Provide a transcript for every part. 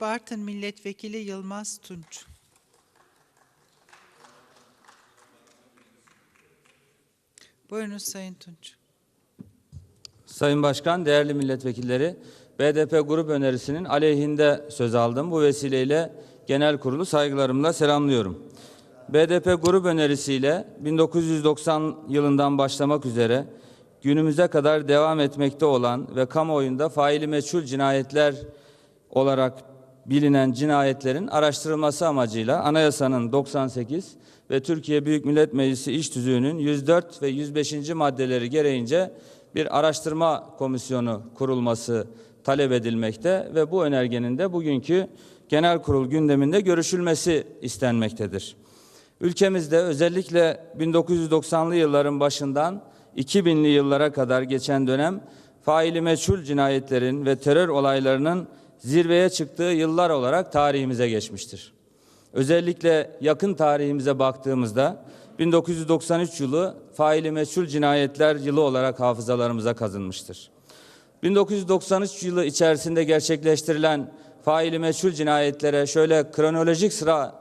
Bartın Milletvekili Yılmaz Tunç. Buyurunuz Sayın Tunç. Sayın Başkan, değerli milletvekilleri, BDP grup önerisinin aleyhinde söz aldım. Bu vesileyle genel kurulu saygılarımla selamlıyorum. BDP grup önerisiyle 1990 yılından başlamak üzere günümüze kadar devam etmekte olan ve kamuoyunda faili meçhul cinayetler olarak bilinen cinayetlerin araştırılması amacıyla anayasanın 98 ve Türkiye Büyük Millet Meclisi İş Tüzüğü'nün 104 ve 105. maddeleri gereğince bir araştırma komisyonu kurulması talep edilmekte ve bu önergenin de bugünkü genel kurul gündeminde görüşülmesi istenmektedir. Ülkemizde özellikle 1990'lı yılların başından 2000'li yıllara kadar geçen dönem faili meçhul cinayetlerin ve terör olaylarının zirveye çıktığı yıllar olarak tarihimize geçmiştir. Özellikle yakın tarihimize baktığımızda 1993 yılı faili meçhul cinayetler yılı olarak hafızalarımıza kazınmıştır. 1993 yılı içerisinde gerçekleştirilen faili meçhul cinayetlere şöyle kronolojik sıra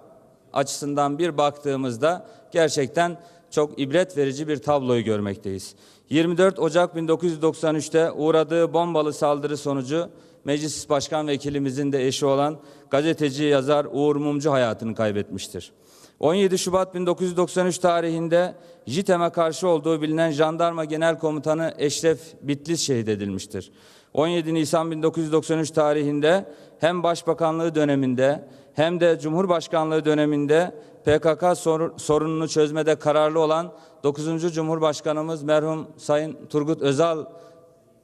açısından bir baktığımızda gerçekten çok ibret verici bir tabloyu görmekteyiz. 24 Ocak 1993'te uğradığı bombalı saldırı sonucu Meclis Başkan Vekilimizin de eşi olan gazeteci yazar Uğur Mumcu hayatını kaybetmiştir. 17 Şubat 1993 tarihinde JITEM'e karşı olduğu bilinen Jandarma Genel Komutanı Eşref Bitlis şehit edilmiştir. 17 Nisan 1993 tarihinde hem Başbakanlığı döneminde hem de Cumhurbaşkanlığı döneminde PKK sor- sorununu çözmede kararlı olan 9. Cumhurbaşkanımız merhum Sayın Turgut Özal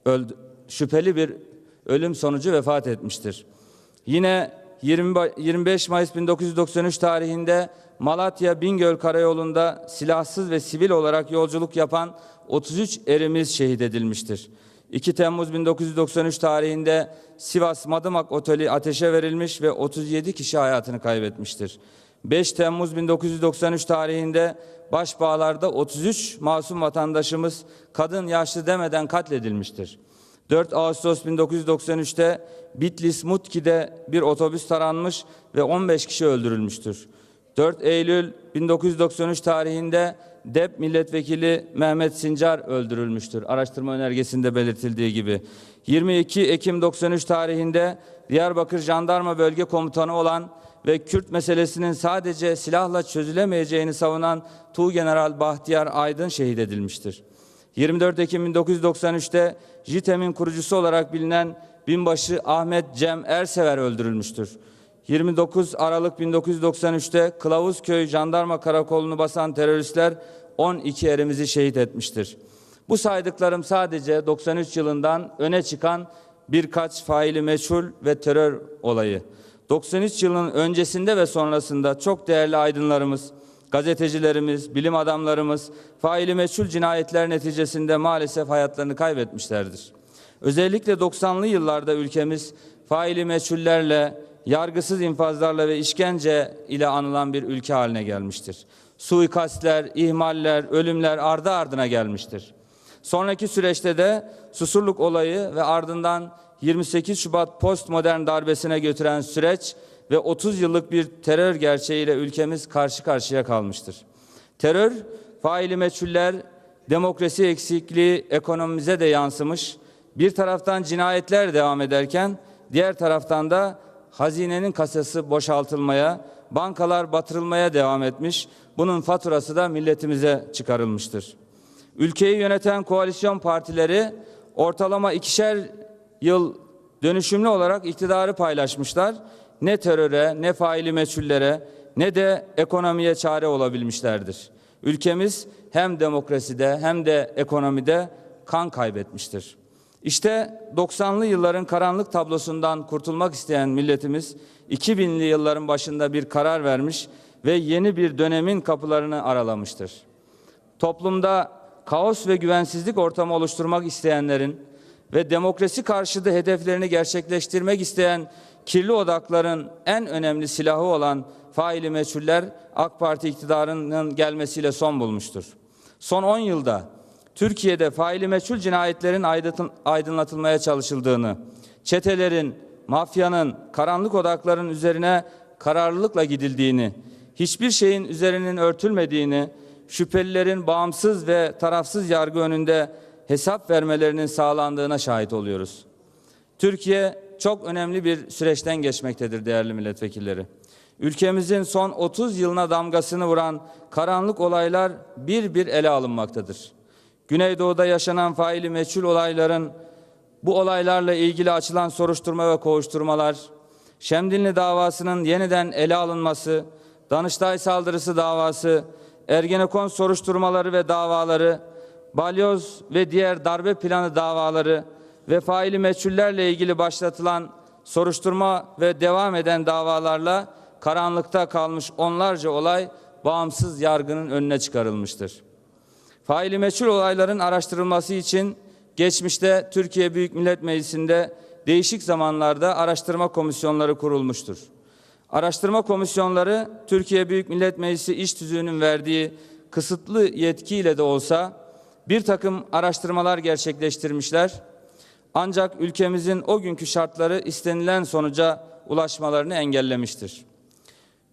öldü, şüpheli bir ölüm sonucu vefat etmiştir. Yine 20 Ba- 25 Mayıs 1993 tarihinde Malatya Bingöl Karayolu'nda silahsız ve sivil olarak yolculuk yapan 33 erimiz şehit edilmiştir. 2 Temmuz 1993 tarihinde Sivas Madımak Oteli ateşe verilmiş ve 37 kişi hayatını kaybetmiştir. 5 Temmuz 1993 tarihinde Başbağlar'da 33 masum vatandaşımız kadın yaşlı demeden katledilmiştir. 4 Ağustos 1993'te Bitlis Mutki'de bir otobüs taranmış ve 15 kişi öldürülmüştür. 4 Eylül 1993 tarihinde DEP milletvekili Mehmet Sincar öldürülmüştür. Araştırma önergesinde belirtildiği gibi. 22 Ekim 93 tarihinde Diyarbakır Jandarma Bölge Komutanı olan ve Kürt meselesinin sadece silahla çözülemeyeceğini savunan Tuğgeneral Bahtiyar Aydın şehit edilmiştir. 24 Ekim 1993'te JITEM'in kurucusu olarak bilinen binbaşı Ahmet Cem Ersever öldürülmüştür. 29 Aralık 1993'te Kılavuzköy Jandarma Karakolu'nu basan teröristler 12 erimizi şehit etmiştir. Bu saydıklarım sadece 93 yılından öne çıkan birkaç faili meçhul ve terör olayı. 93 yılın öncesinde ve sonrasında çok değerli aydınlarımız, gazetecilerimiz, bilim adamlarımız faili meçhul cinayetler neticesinde maalesef hayatlarını kaybetmişlerdir. Özellikle 90'lı yıllarda ülkemiz faili meçhullerle, yargısız infazlarla ve işkence ile anılan bir ülke haline gelmiştir. Suikastler, ihmaller, ölümler ardı ardına gelmiştir. Sonraki süreçte de Susurluk olayı ve ardından 28 Şubat postmodern darbesine götüren süreç ve 30 yıllık bir terör gerçeğiyle ülkemiz karşı karşıya kalmıştır. Terör, faili meçhuller, demokrasi eksikliği ekonomimize de yansımış. Bir taraftan cinayetler devam ederken diğer taraftan da hazinenin kasası boşaltılmaya, bankalar batırılmaya devam etmiş. Bunun faturası da milletimize çıkarılmıştır. Ülkeyi yöneten koalisyon partileri ortalama ikişer yıl dönüşümlü olarak iktidarı paylaşmışlar. Ne teröre, ne faili meçhullere, ne de ekonomiye çare olabilmişlerdir. Ülkemiz hem demokraside hem de ekonomide kan kaybetmiştir. İşte 90'lı yılların karanlık tablosundan kurtulmak isteyen milletimiz 2000'li yılların başında bir karar vermiş ve yeni bir dönemin kapılarını aralamıştır. Toplumda kaos ve güvensizlik ortamı oluşturmak isteyenlerin ve demokrasi karşıtı hedeflerini gerçekleştirmek isteyen kirli odakların en önemli silahı olan faili meçhuller AK Parti iktidarının gelmesiyle son bulmuştur. Son 10 yılda Türkiye'de faili meçhul cinayetlerin aydın- aydınlatılmaya çalışıldığını, çetelerin, mafyanın, karanlık odakların üzerine kararlılıkla gidildiğini, hiçbir şeyin üzerinin örtülmediğini, şüphelilerin bağımsız ve tarafsız yargı önünde hesap vermelerinin sağlandığına şahit oluyoruz. Türkiye çok önemli bir süreçten geçmektedir değerli milletvekilleri. Ülkemizin son 30 yılına damgasını vuran karanlık olaylar bir bir ele alınmaktadır. Güneydoğu'da yaşanan faili meçhul olayların bu olaylarla ilgili açılan soruşturma ve kovuşturmalar, Şemdinli davasının yeniden ele alınması, Danıştay saldırısı davası, Ergenekon soruşturmaları ve davaları, balyoz ve diğer darbe planı davaları ve faili meçhullerle ilgili başlatılan soruşturma ve devam eden davalarla karanlıkta kalmış onlarca olay bağımsız yargının önüne çıkarılmıştır. Faili meçhul olayların araştırılması için geçmişte Türkiye Büyük Millet Meclisi'nde değişik zamanlarda araştırma komisyonları kurulmuştur. Araştırma komisyonları Türkiye Büyük Millet Meclisi İş Tüzüğü'nün verdiği kısıtlı yetkiyle de olsa bir takım araştırmalar gerçekleştirmişler. Ancak ülkemizin o günkü şartları istenilen sonuca ulaşmalarını engellemiştir.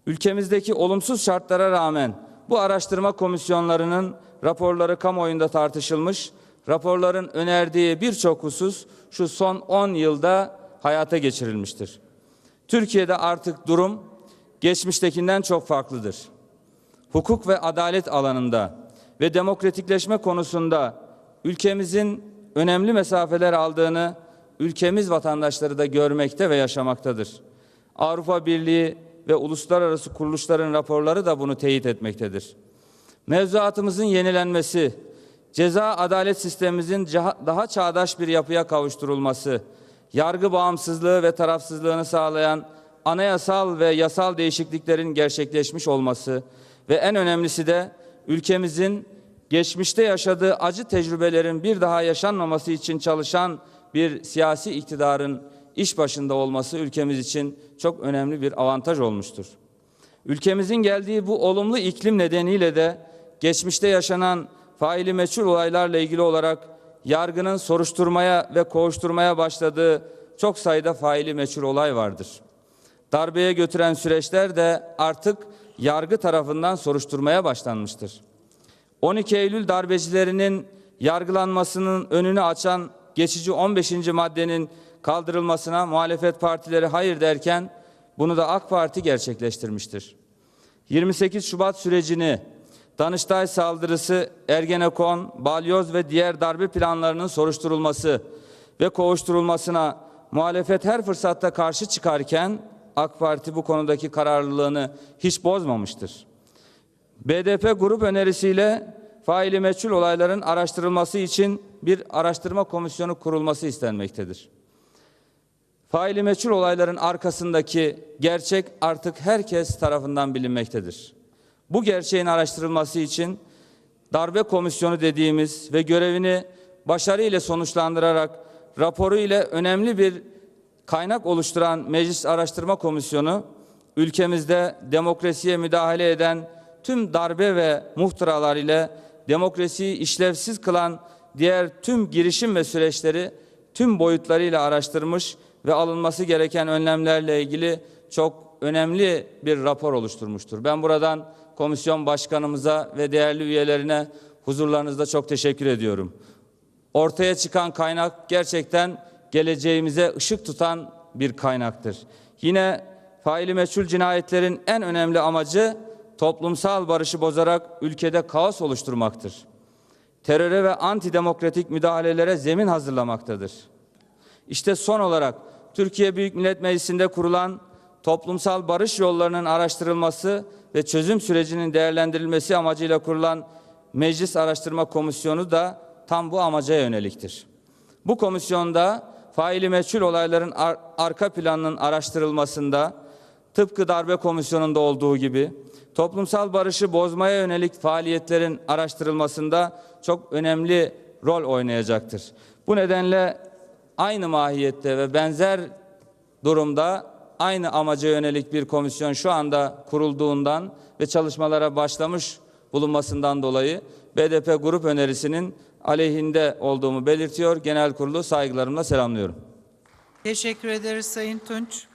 Ülkemizdeki olumsuz şartlara rağmen bu araştırma komisyonlarının raporları kamuoyunda tartışılmış, raporların önerdiği birçok husus şu son 10 yılda hayata geçirilmiştir. Türkiye'de artık durum geçmiştekinden çok farklıdır. Hukuk ve adalet alanında ve demokratikleşme konusunda ülkemizin önemli mesafeler aldığını ülkemiz vatandaşları da görmekte ve yaşamaktadır. Avrupa Birliği ve uluslararası kuruluşların raporları da bunu teyit etmektedir. Mevzuatımızın yenilenmesi, ceza adalet sistemimizin daha çağdaş bir yapıya kavuşturulması, yargı bağımsızlığı ve tarafsızlığını sağlayan anayasal ve yasal değişikliklerin gerçekleşmiş olması ve en önemlisi de ülkemizin geçmişte yaşadığı acı tecrübelerin bir daha yaşanmaması için çalışan bir siyasi iktidarın iş başında olması ülkemiz için çok önemli bir avantaj olmuştur. Ülkemizin geldiği bu olumlu iklim nedeniyle de geçmişte yaşanan faili meçhul olaylarla ilgili olarak yargının soruşturmaya ve kovuşturmaya başladığı çok sayıda faili meçhul olay vardır. Darbeye götüren süreçler de artık yargı tarafından soruşturmaya başlanmıştır. 12 Eylül darbecilerinin yargılanmasının önünü açan geçici 15. maddenin kaldırılmasına muhalefet partileri hayır derken bunu da AK Parti gerçekleştirmiştir. 28 Şubat sürecini Danıştay saldırısı, Ergenekon, Balyoz ve diğer darbe planlarının soruşturulması ve kovuşturulmasına muhalefet her fırsatta karşı çıkarken AK Parti bu konudaki kararlılığını hiç bozmamıştır. BDP grup önerisiyle faili meçhul olayların araştırılması için bir araştırma komisyonu kurulması istenmektedir. Faili meçhul olayların arkasındaki gerçek artık herkes tarafından bilinmektedir. Bu gerçeğin araştırılması için darbe komisyonu dediğimiz ve görevini başarıyla sonuçlandırarak raporu ile önemli bir kaynak oluşturan Meclis Araştırma Komisyonu ülkemizde demokrasiye müdahale eden tüm darbe ve muhtıralar ile demokrasiyi işlevsiz kılan diğer tüm girişim ve süreçleri tüm boyutlarıyla araştırmış ve alınması gereken önlemlerle ilgili çok önemli bir rapor oluşturmuştur. Ben buradan komisyon başkanımıza ve değerli üyelerine huzurlarınızda çok teşekkür ediyorum. Ortaya çıkan kaynak gerçekten geleceğimize ışık tutan bir kaynaktır. Yine faili meçhul cinayetlerin en önemli amacı toplumsal barışı bozarak ülkede kaos oluşturmaktır. Teröre ve antidemokratik müdahalelere zemin hazırlamaktadır. İşte son olarak Türkiye Büyük Millet Meclisi'nde kurulan toplumsal barış yollarının araştırılması ve çözüm sürecinin değerlendirilmesi amacıyla kurulan Meclis Araştırma Komisyonu da tam bu amaca yöneliktir. Bu komisyonda faili meçhul olayların ar- arka planının araştırılmasında tıpkı darbe komisyonunda olduğu gibi toplumsal barışı bozmaya yönelik faaliyetlerin araştırılmasında çok önemli rol oynayacaktır. Bu nedenle aynı mahiyette ve benzer durumda aynı amaca yönelik bir komisyon şu anda kurulduğundan ve çalışmalara başlamış bulunmasından dolayı BDP grup önerisinin aleyhinde olduğumu belirtiyor. Genel kurulu saygılarımla selamlıyorum. Teşekkür ederiz Sayın Tunç.